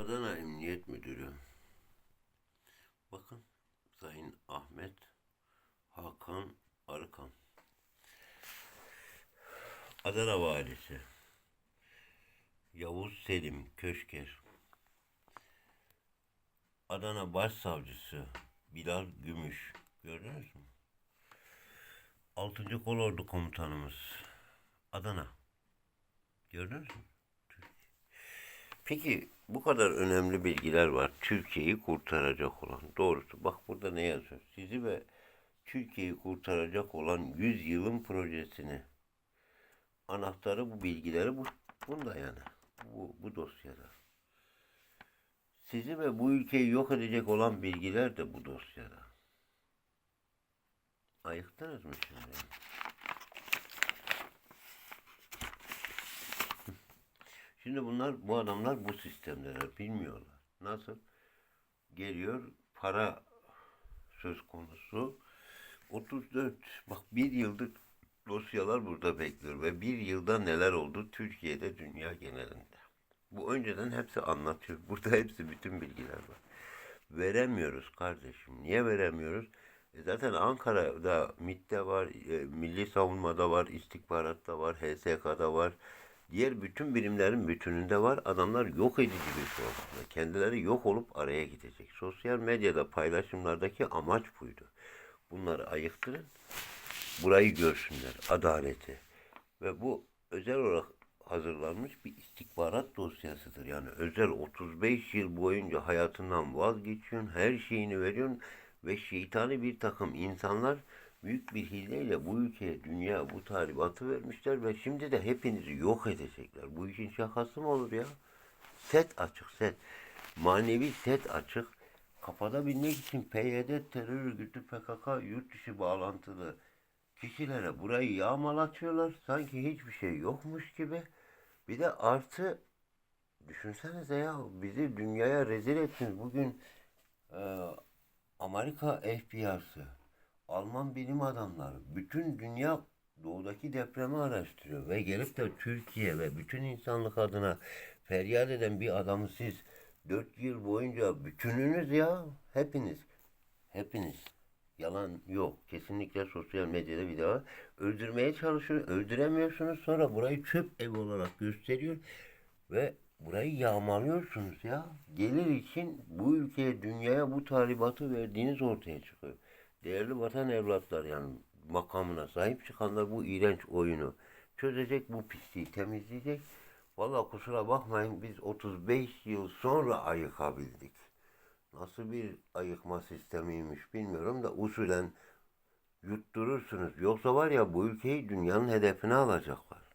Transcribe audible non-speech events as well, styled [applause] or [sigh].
Adana Emniyet Müdürü. Bakın Sayın Ahmet Hakan Arıkan. Adana Valisi. Yavuz Selim Köşker. Adana Başsavcısı Bilal Gümüş. Gördünüz mü? 6. Kolordu Komutanımız Adana. Gördünüz mü? Peki bu kadar önemli bilgiler var. Türkiye'yi kurtaracak olan. Doğrusu bak burada ne yazıyor? Sizi ve Türkiye'yi kurtaracak olan 100 yılın projesini. Anahtarı bu bilgileri bu, bunda yani. Bu, bu dosyada. Sizi ve bu ülkeyi yok edecek olan bilgiler de bu dosyada. Ayıktınız mı şimdi? Şimdi bunlar, bu adamlar bu sistemdeler, bilmiyorlar. Nasıl? Geliyor para söz konusu. 34, bak bir yıldır dosyalar burada bekliyor ve bir yılda neler oldu Türkiye'de, dünya genelinde. Bu önceden hepsi anlatıyor. [laughs] Burada hepsi bütün bilgiler var. Veremiyoruz kardeşim. Niye veremiyoruz? E zaten Ankara'da MİT'te var, e, Milli Savunma'da var, istihbaratta var, HSK'da var. Diğer bütün birimlerin bütününde var. Adamlar yok edici bir programda. Kendileri yok olup araya gidecek. Sosyal medyada paylaşımlardaki amaç buydu. Bunları ayıktırın. Burayı görsünler. Adaleti. Ve bu özel olarak hazırlanmış bir istihbarat dosyasıdır. Yani özel 35 yıl boyunca hayatından vazgeçiyorsun. Her şeyini veriyorsun. Ve şeytani bir takım insanlar büyük bir hileyle bu ülkeye, dünya bu talimatı vermişler ve şimdi de hepinizi yok edecekler. Bu işin şakası mı olur ya? Set açık set. Manevi set açık. Kafada binmek için PYD terör örgütü PKK yurt dışı bağlantılı kişilere burayı yağmalatıyorlar. Sanki hiçbir şey yokmuş gibi. Bir de artı düşünsenize ya bizi dünyaya rezil ettiniz. Bugün e, Amerika FBI'sı, Alman bilim adamları, bütün dünya doğudaki depremi araştırıyor ve gelip de Türkiye ve bütün insanlık adına feryat eden bir adamı siz dört yıl boyunca bütününüz ya hepiniz. Hepiniz. Yalan yok. Kesinlikle sosyal medyada bir daha öldürmeye çalışıyor. Öldüremiyorsunuz. Sonra burayı çöp ev olarak gösteriyor ve burayı yağmalıyorsunuz ya. Gelir için bu ülkeye, dünyaya bu talimatı verdiğiniz ortaya çıkıyor. Değerli vatan evlatlar yani makamına sahip çıkanlar bu iğrenç oyunu çözecek, bu pisliği temizleyecek. Valla kusura bakmayın biz 35 yıl sonra ayıkabildik. Nasıl bir ayıkma sistemiymiş bilmiyorum da usulen yutturursunuz. Yoksa var ya bu ülkeyi dünyanın hedefine alacaklar.